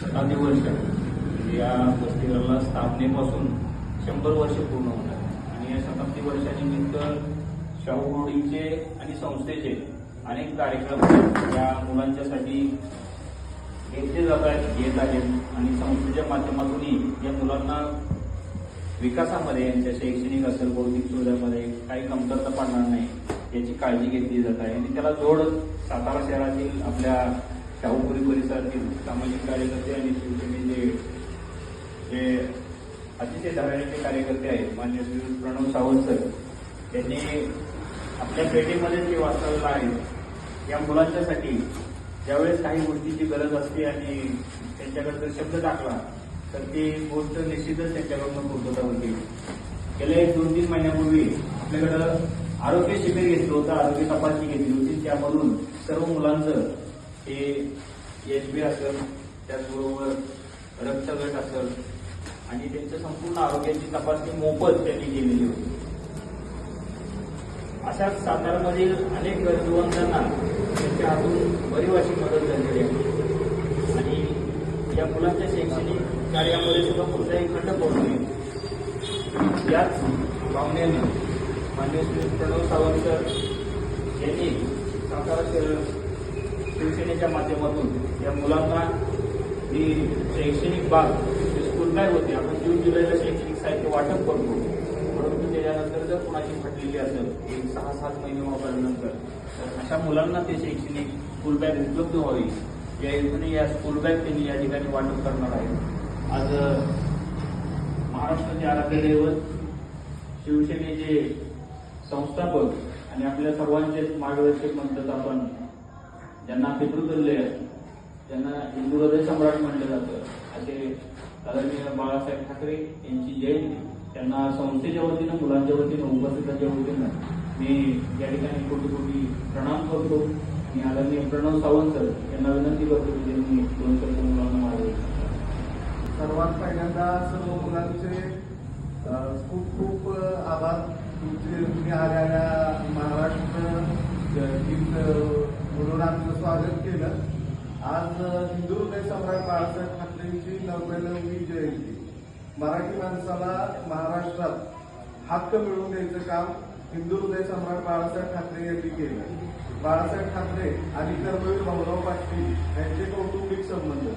शताब्दी वर्ष. या वस्तीला स्थापनेपासून शंभर वर्ष पूर्ण होतात आणि या शताब्दी वर्षानिमित्त शाहूंचे आणि संस्थेचे अनेक कार्यक्रम या मुलांच्यासाठी घेतले जातात घेत आहेत. आणि संस्थेच्या माध्यमातूनही या मुलांना विकासामध्ये यांच्या शैक्षणिक असेल बौद्धिक सुविधामध्ये काही कमतरता पडणार नाही याची काळजी घेतली जात आहे. आणि त्याला जोड सातारा शहरातील आपल्या शाहूपुरी परिसरातील सामाजिक कार्यकर्ते आणि शिवसेनेचे जे अतिशय धडाडीचे कार्यकर्ते आहेत मान्य श्री प्रणव सावंत सर यांनी आपल्या पेटीमध्ये जे वास्तवला आहे या मुलांच्यासाठी ज्यावेळेस काही गोष्टीची गरज असते आणि त्यांच्याकडे जर शब्द टाकला तर ती गोष्ट निश्चितच त्यांच्याकडून पूर्तता होते गेल्या एक दोन तीन महिन्यापूर्वी आपल्याकडं आरोग्य शिबिर घेतलं होतं आरोग्य तपासणी घेतली होती त्यामधून सर्व मुलांचं हे एच बी असेल त्याचबरोबर रक्तगट असेल आणि त्यांच्या संपूर्ण आरोग्याची तपासणी मोफत त्यांनी केलेली होती. अशा सातारामधील अनेक गरजवंतांना त्यांच्या हातून बरीच अशी मदत झालेली आहे. आणि या मुलांच्या शैक्षणिक कार्यामध्ये सुद्धा कोणताही खंड पडू नये. याच भावनेनं मान्य श्री प्रणव सावंत यांनी सातारा शहर शिवसेनेच्या माध्यमातून या मुलांना ही शैक्षणिक बाग जी स्कूल बॅग होती आपण जून जुलैला शैक्षणिक साहित्य वाटप करतो. परंतु त्याच्यानंतर जर कुणाची फटलेली असेल एक सहा सात महिने वापरल्यानंतर तर अशा मुलांना ते शैक्षणिक स्कूल बॅग उपलब्ध व्हावी या योजने या स्कूल बॅग त्यांनी या ठिकाणी वाटप करणार आहे. आज महाराष्ट्राचे आराध्य दैवत शिवसेनेचे संस्थापक आणि आपल्या सर्वांचे मार्गदर्शक म्हणतात आपण ज्यांना पितृतुल्य ज्यांना हिंदू हृदय सम्राट म्हटलं जातं. असे आदरणीय बाळासाहेब ठाकरे यांची जयंती त्यांना संस्थेच्या वतीनं मुलांच्या वतीनं उपस्थितांच्या वतीनं मी या ठिकाणी कोटी कोटी प्रणाम करतो. आणि आदरणीय प्रणव सावंत सर यांना विनंती करतो की त्यांनी दोन शब्द मुलांना मारले सर्वात पहिल्यांदा सर्व मुलांचे खूप खूप आभार. तुमचे तुम्ही आलेल्या महाराष्ट्र गीत म्हणून आमचं स्वागत केलं. आज अ, हिंदू हृदय सम्राट बाळासाहेब ठाकरेंची नव्याण्णवी जयंती. मराठी माणसाला महाराष्ट्रात हक्क मिळवून द्यायचं काम हिंदू हृदय सम्राट बाळासाहेब ठाकरे यांनी केलं. बाळासाहेब ठाकरे आणि कर्मवीर भाऊराव पाटील यांचे कौटुंबिक संबंध.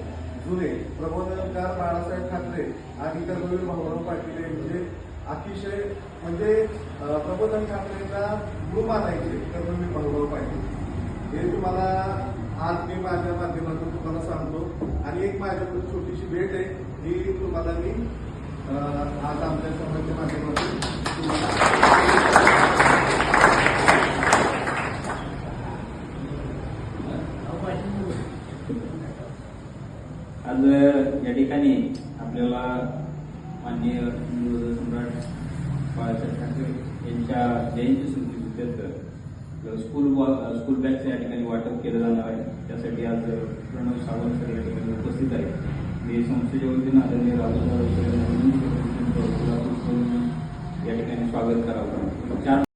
जुने प्रबोधनकार बाळासाहेब ठाकरे आणि कर्मवीर भाऊराव पाटील यांचे अतिशय म्हणजे प्रबोधन ठाकरेंना गुरु मानायचे कर्मवीर भाऊराव पाटील. हे तुम्हाला आज मी माझ्या माध्यमातून तुम्हाला सांगतो. आणि एक माझ्याकडून छोटीशी भेट आहे. ही तुम्हाला मी आज आमच्या समाजच्या माध्यमातून तुम्हाला आज या ठिकाणी आपल्याला माननीय सम्राट बाळासाहेब ठाकरे यांच्या जयंती स्मृतीनिमित्त स्कूल वा- स्कूल बॅगचं या ठिकाणी वाटप केलं जाणार आहे. त्यासाठी आज प्रणव सावंत सर या ठिकाणी उपस्थित आहे मी संस्थेच्या वतीनं आदरणीय राजू या ठिकाणी स्वागत करावं.